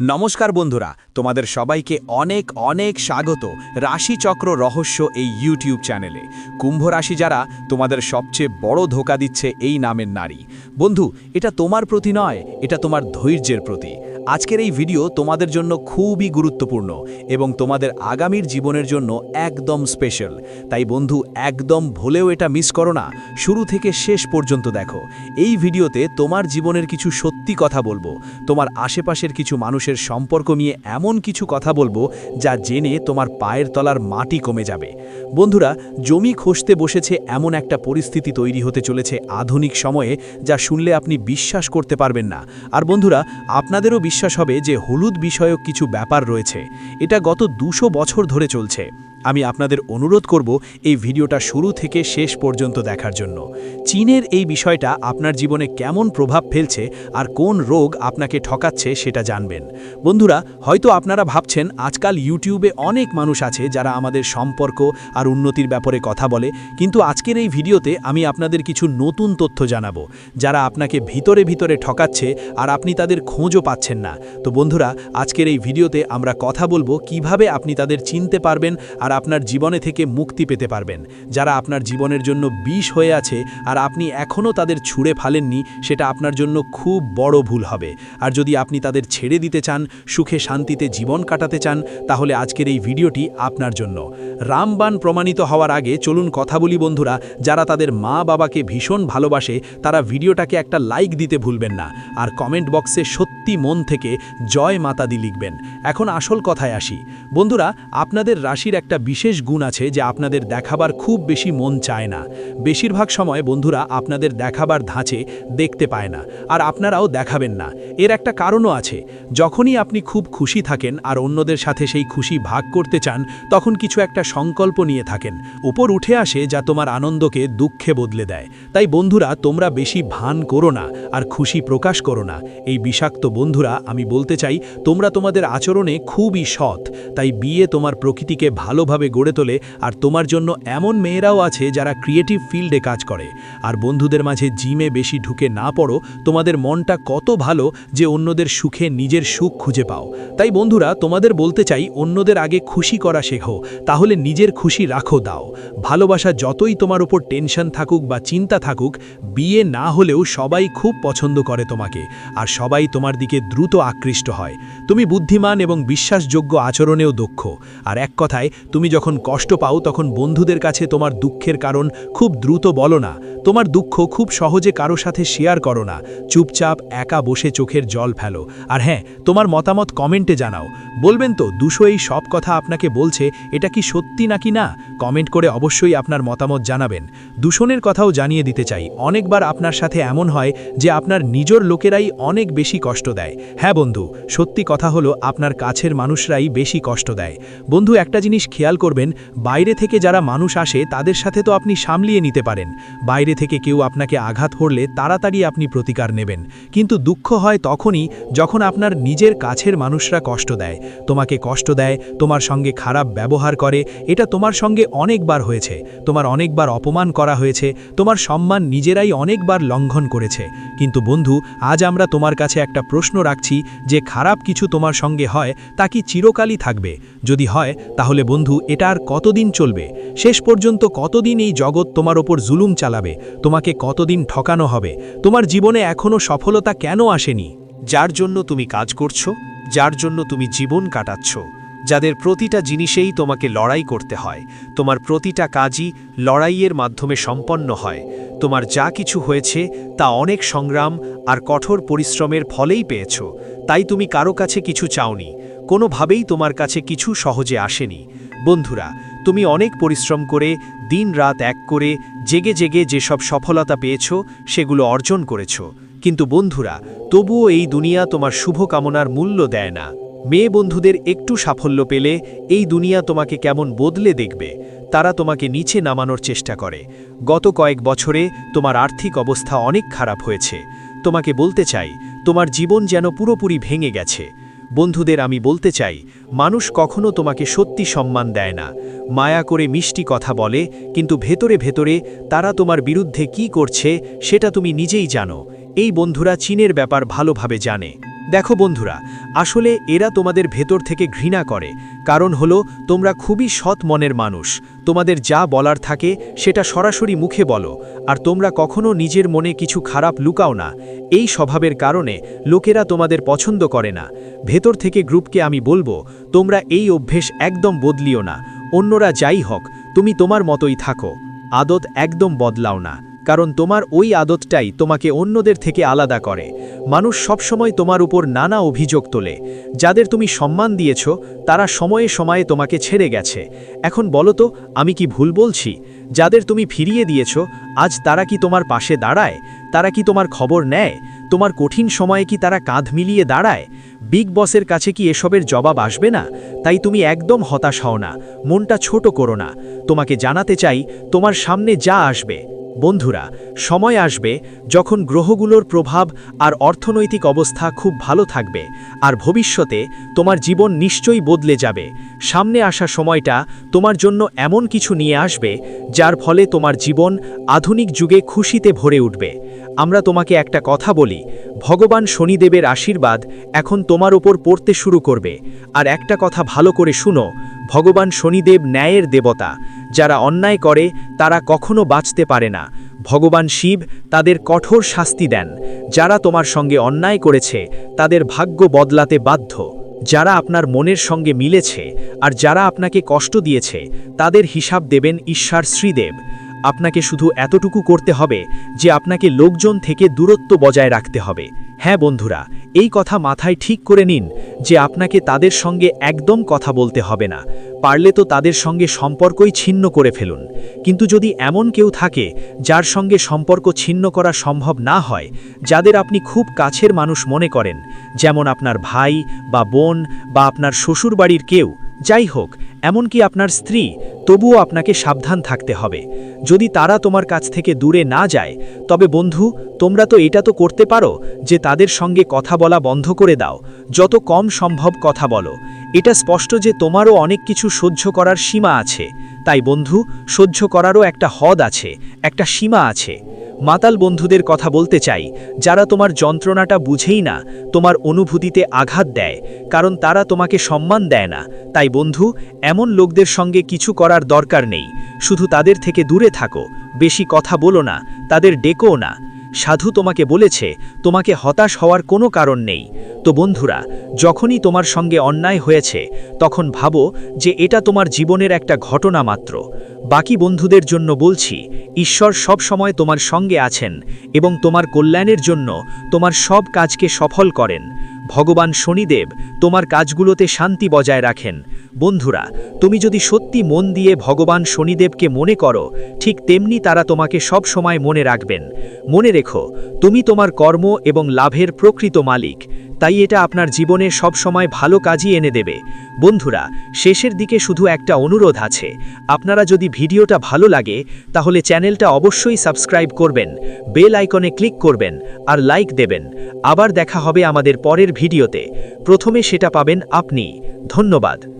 নমস্কার বন্ধুরা, তোমাদের সবাইকে অনেক অনেক স্বাগত রাশিচক্র রহস্য এই ইউটিউব চ্যানেলে। কুম্ভ রাশি যারা, তোমাদের সবচেয়ে বড় ধোকা দিচ্ছে এই নামের নারী। বন্ধু, এটা তোমার প্রতি নয়, এটা তোমার ধৈর্যের প্রতি। আজকের এই ভিডিও তোমাদের জন্য খুবই গুরুত্বপূর্ণ এবং তোমাদের আগামীর জীবনের জন্য একদম স্পেশাল তাই বন্ধু, একদম ভুলেও এটা মিস করো না। শুরু থেকে শেষ পর্যন্ত দেখো। এই ভিডিওতে তোমার জীবনের কিছু সত্যি কথা বলব। তোমার আশেপাশের কিছু মানুষের সম্পর্ক নিয়ে এমন কিছু কথা বলব যা জেনে তোমার পায়ের তলার মাটি কমে যাবে। বন্ধুরা, জমি খসতে বসেছে এমন একটা পরিস্থিতি তৈরি হতে চলেছে আধুনিক সময়ে যা শুনলে আপনি বিশ্বাস করতে পারবেন না। আর বন্ধুরা, আপনাদেরও বিশ্বাস হবে যে হলুদ বিষয়ক কিছু ব্যাপার রয়েছে। এটা গত দুশো বছর ধরে চলছে। আমি আপনাদের অনুরোধ করব এই ভিডিওটা শুরু থেকে শেষ পর্যন্ত দেখার জন্য। চীনের এই বিষয়টা আপনার জীবনে কেমন প্রভাব ফেলছে আর কোন রোগ আপনাকে ঠকাচ্ছে সেটা জানবেন। বন্ধুরা, হয়তো আপনারা ভাবছেন, আজকাল ইউটিউবে অনেক মানুষ আছে যারা আমাদের সম্পর্ক আর উন্নতির ব্যাপারে কথা বলে, কিন্তু আজকের এই ভিডিওতে আমি আপনাদের কিছু নতুন তথ্য জানাব, যারা আপনাকে ভিতরে ভিতরে ঠকাচ্ছে আর আপনি তাদের খোঁজও পাচ্ছেন না। তো বন্ধুরা, আজকের এই ভিডিওতে আমরা কথা বলব কীভাবে আপনি তাদের চিনতে পারবেন আর আপনার জীবনে থেকে মুক্তি পেতে পারবেন। যারা আপনার জীবনের জন্য বিষ হয়ে আছে আর আপনি এখনও তাদের ছুঁড়ে ফালেননি, সেটা আপনার জন্য খুব বড় ভুল হবে। আর যদি আপনি তাদের ছেড়ে দিতে চান, সুখে শান্তিতে জীবন কাটাতে চান, তাহলে আজকের এই ভিডিওটি আপনার জন্য। রামবান প্রমাণিত হওয়ার আগে চলুন কথা বলি বন্ধুরা, যারা তাদের মা বাবাকে ভীষণ ভালোবাসে, তারা ভিডিওটাকে একটা লাইক দিতে ভুলবেন না। আর কমেন্ট বক্সে সত্যি মন থেকে জয় মাতাদি লিখবেন। এখন আসল কথায় আসি। বন্ধুরা, আপনাদের রাশির একটা বিশেষ গুণ আছে যে আপনাদের দেখাবার খুব বেশি মন চায় না। বেশিরভাগ সময় বন্ধুরা আপনাদের দেখাবার ধাঁচে দেখতে পায় না, আর আপনারাও দেখাবেন না। এর একটা কারণও আছে, যখনই আপনি খুব খুশি থাকেন আর অন্যদের সাথে সেই খুশি ভাগ করতে চান, তখন কিছু একটা সংকল্প নিয়ে থাকেন। উপর উঠে আসে যা তোমার আনন্দকে দুঃখে বদলে দেয়। তাই বন্ধুরা, তোমরা বেশি ভান করো না আর খুশি প্রকাশ করো না। এই বিষাক্ত বন্ধুরা, আমি বলতে চাই, তোমরা তোমাদের আচরণে খুবই সৎ। তাই বিয়ে তোমার প্রকৃতিকে ভালোভাবে গড়ে তোলে আর তোমার জন্য এমন মেয়েরাও আছে যারা ক্রিয়েটিভ ফিল্ডে কাজ করে। আর বন্ধুদের মাঝে জিমে বেশি ঢুকে না পড়ো, তোমাদের মনটা কত ভালো যে অন্যদের সুখে নিজের সুখ খুঁজে পাও। তাই বন্ধুরা, তোমাদের বলতে চাই, অন্যদের আগে খুশি করা শেখো, তাহলে নিজের খুশি রাখো দাও। ভালোবাসা যতই তোমার উপর টেনশন থাকুক বা চিন্তা থাকুক, বিয়ে না হলেও সবাই খুব পছন্দ করে তোমাকে, আর সবাই তোমার দিকে দ্রুত আকৃষ্ট হয়। তুমি বুদ্ধিমান এবং বিশ্বাসযোগ্য আচরণেও দক্ষ। আর এক কথায় তুমি যখন কষ্ট পাও তখন বন্ধুদের কাছে তোমার দুঃখের কারণ খুব দ্রুত বলো না। তোমার দুঃখ খুব সহজে কারও সাথে শেয়ার করো না। চুপচাপ একা বসে চোখের জল ফেলো। আর হ্যাঁ তোমার মতামত কমেন্টে জানাও। বলবেন তো, দুশো এই সব কথা আপনাকে বলছে, এটা কি সত্যি নাকি না? কমেন্ট করে অবশ্যই আপনার মতামত জানাবেন। দূষণের কথাও জানিয়ে দিতে চাই। অনেকবার আপনার সাথে এমন হয় যে আপনার নিজের লোকেরাই অনেক বেশি কষ্ট দেয়। হ্যাঁ বন্ধু, সত্যি কথা হলো আপনার কাছের মানুষরাই বেশি কষ্ট দেয়। বন্ধু, একটা জিনিস খেয়াল করবেন, বাইরে থেকে যারা মানুষ আসে তাদের সাথে তো আপনি সামলিয়ে নিতে পারেন। বাইরে থেকে কেউ আপনাকে আঘাত করলে তাড়াতাড়ি আপনি প্রতিকার নেবেন। কিন্তু দুঃখ হয় তখনই যখন আপনার নিজের কাছের মানুষরা কষ্ট দেয়। তোমাকে কষ্ট দেয়, তোমার সঙ্গে খারাপ ব্যবহার করে, এটা তোমার সঙ্গে অনেকবার হয়েছে। তোমার অনেকবার অপমান করা হয়েছে, তোমার সম্মান নিজেরাই অনেকবার লঙ্ঘন করেছে। কিন্তু বন্ধু, আজ আমরা তোমার কাছে একটা প্রশ্ন রাখছি, যে খারাপ কিছু তোমার সঙ্গে হয়, তা কি চিরকালই থাকবে? যদি হয়, তাহলে এটা আর কতদিন চলবে? শেষ পর্যন্ত কতদিন এই জগৎ তোমার ওপর জুলুম চালাবে? তোমাকে কতদিন ঠকানো হবে? তোমার জীবনে এখনও সফলতা কেন আসেনি? যার জন্য তুমি কাজ করছ, যার জন্য তুমি জীবন কাটাচ্ছ, যাদের প্রতিটা জিনিসেই তোমাকে লড়াই করতে হয়, তোমার প্রতিটা কাজই লড়াইয়ের মাধ্যমে সম্পন্ন হয়, তোমার যা কিছু হয়েছে তা অনেক সংগ্রাম আর কঠোর পরিশ্রমের ফলেই পেয়েছ, তাই তুমি কারও কাছে কিছু চাওনি কোনোভাবেই তোমার কাছে কিছু সহজে আসেনি। বন্ধুরা, তুমি অনেক পরিশ্রম করে, দিন রাত এক করে, জেগে জেগে যেসব সফলতা পেয়েছ, সেগুলো অর্জন করেছ। কিন্তু বন্ধুরা, তবুও এই দুনিয়া তোমার শুভকামনার মূল্য দেয় না। মেয়ে বন্ধুদের একটু সাফল্য পেলে, এই দুনিয়া তোমাকে কেমন বদলে দেখবে। তারা তোমাকে নিচে নামানোর চেষ্টা করে। গত কয়েক বছরে তোমার আর্থিক অবস্থা অনেক খারাপ হয়েছে। তোমাকে বলতে চাই, তোমার জীবন যেন পুরোপুরি ভেঙে গেছে। বন্ধুদের আমি বলতে চাই, মানুষ কখনো তোমাকে সত্যি সম্মান দেয় না। মায়া করে মিষ্টি কথা বলে, কিন্তু ভেতরে ভেতরে তারা তোমার বিরুদ্ধে কি করছে, সেটা তুমি নিজেই জানো। এই বন্ধুরা চীনের ব্যাপার ভালোভাবে জানে। দেখো বন্ধুরা, আসলে এরা তোমাদের ভেতর থেকে ঘৃণা করে, কারণ হলো তোমরা খুবই সৎ মনের মানুষ। তোমাদের যা বলার থাকে সেটা সরাসরি মুখে বলো, আর তোমরা কখনো নিজের মনে কিছু খারাপ লুকাও না। এই স্বভাবের কারণে লোকেরা তোমাদের পছন্দ করে না। ভেতর থেকে গ্রুপকে আমি বলব, তোমরা এই অভ্যেস একদম বদলিও না। অন্যরা যাই হোক, তুমি তোমার মতোই থাকো। আদত একদম বদলাও না। কারণ তোমার ওই আদতটাই তোমাকে অন্যদের থেকে আলাদা করে। মানুষ সবসময় তোমার উপর নানা অভিযোগ তোলে। যাদের তুমি সম্মান দিয়েছ, তারা সময়ে সময়ে তোমাকে ছেড়ে গেছে। এখন বলো তো, আমি কি ভুল বলছি? যাদের তুমি ফিরিয়ে দিয়েছ, আজ তারা কি তোমার পাশে দাঁড়ায়? তারা কি তোমার খবর নেয়? তোমার কঠিন সময়ে কি তারা কাঁধ মিলিয়ে দাঁড়ায়? বিগ বসের কাছে কি এসবের জবাব আসবে না? তাই তুমি একদম হতাশ হও না, মনটা ছোট করো না। তোমাকে জানাতে চাই, তোমার সামনে যা আসবে। বন্ধুরা, সময় আসবে যখন গ্রহগুলোর প্রভাব আর অর্থনৈতিক অবস্থা খুব ভালো থাকবে, আর ভবিষ্যতে তোমার জীবন নিশ্চয়ই বদলে যাবে। সামনে আসা সময়টা তোমার জন্য এমন কিছু নিয়ে আসবে, যার ফলে তোমার জীবন আধুনিক যুগে খুশিতে ভরে উঠবে। আমরা তোমাকে একটা কথা বলি, ভগবান শনিদেবের আশীর্বাদ এখন তোমার ওপর পড়তে শুরু করবে। আর একটা কথা ভালো করে শুনো, ভগবান শনিদেব ন্যায়ের দেবতা, যারা অন্যায় করে, তারা কখনো বাঁচতে পারে না। ভগবান শিব তাদের কঠোর শাস্তি দেন, যারা তোমার সঙ্গে অন্যায় করেছে, তাদের ভাগ্য বদলাতে বাধ্য। যারা আপনার মনের সঙ্গে মিলেছে, আর যারা আপনাকে কষ্ট দিয়েছে, তাদের হিসাব দেবেন ঈশ্বর শ্রীদেব। আপনাকে শুধু এতটুকু করতে হবে যে আপনাকে লোকজন থেকে দূরত্ব বজায় রাখতে হবে। হ্যাঁ বন্ধুরা, এই কথা মাথায় ঠিক করে নিন যে আপনাকে তাদের সঙ্গে একদম কথা বলতে হবে না। পারলে তো তাদের সঙ্গে সম্পর্কই ছিন্ন করে ফেলুন। কিন্তু যদি এমন কেউ থাকে যার সঙ্গে সম্পর্ক ছিন্ন করা সম্ভব না হয়, যাদের আপনি খুব কাছের মানুষ মনে করেন, যেমন আপনার ভাই বা বোন বা আপনার শ্বশুরবাড়ির কেউ, যাই হোক, এমনকি আপনার স্ত্রী, তবুও আপনাকে সাবধান থাকতে হবে। যদি তারা তোমার কাছ থেকে দূরে না যায়, তবে বন্ধু, তোমরা তো এটা তো করতে পারো যে তাদের সঙ্গে কথা বলা বন্ধ করে দাও। যত কম সম্ভব কথা বলো। এটা স্পষ্ট যে তোমারও অনেক কিছু সহ্য করার সীমা আছে। তাই বন্ধু, সহ্য করারও একটা হদ আছে, একটা সীমা আছে। মাতাল বন্ধুদের কথা বলতে চাই, যারা তোমার যন্ত্রণাটা বুঝেই না, তোমার অনুভূতিতে আঘাত দেয়, কারণ তারা তোমাকে সম্মান দেয় না। তাই বন্ধু, এমন লোকদের সঙ্গে কিছু করার দরকার নেই, শুধু তাদের থেকে দূরে থাকো, বেশি কথা বলো না, তাদের ডেকো না। সাধু তোমাকে বলেছে, তোমাকে হতাশ হওয়ার কোনো কারণ নেই। তো বন্ধুরা, যখনই তোমার সঙ্গে অন্যায় হয়েছে, তখন ভাবো যে এটা তোমার জীবনের একটা ঘটনা মাত্র। বাকি বন্ধুদের জন্য বলছি, ঈশ্বর সব সময় তোমার সঙ্গে আছেন এবং তোমার কল্যাণের জন্য তোমার সব কাজকে সফল করেন। ভগবান শনিদেব তোমার কাজগুলোতে শান্তি বজায় রাখেন। বন্ধুরা, তুমি যদি সত্যি মন দিয়ে ভগবান শনিদেবকে মনে করো, ঠিক তেমনি তারা তোমাকে সব সময় মনে রাখবেন। মনে রেখো, তুমি তোমার কর্ম এবং লাভের প্রকৃত মালিক। তাই এটা আপনার জীবনে সব সময় ভালো কাজই এনে দেবে। বন্ধুরা, শেষের দিকে শুধু একটা অনুরোধ আছে। আপনারা যদি ভিডিওটা ভালো লাগে, তাহলে চ্যানেলটা অবশ্যই সাবস্ক্রাইব করবেন, বেল আইকনে ক্লিক করবেন, আর লাইক দেবেন। আবার দেখা হবে আমাদের পরের ভিডিওতে। প্রথমে সেটা পাবেন আপনি। ধন্যবাদ।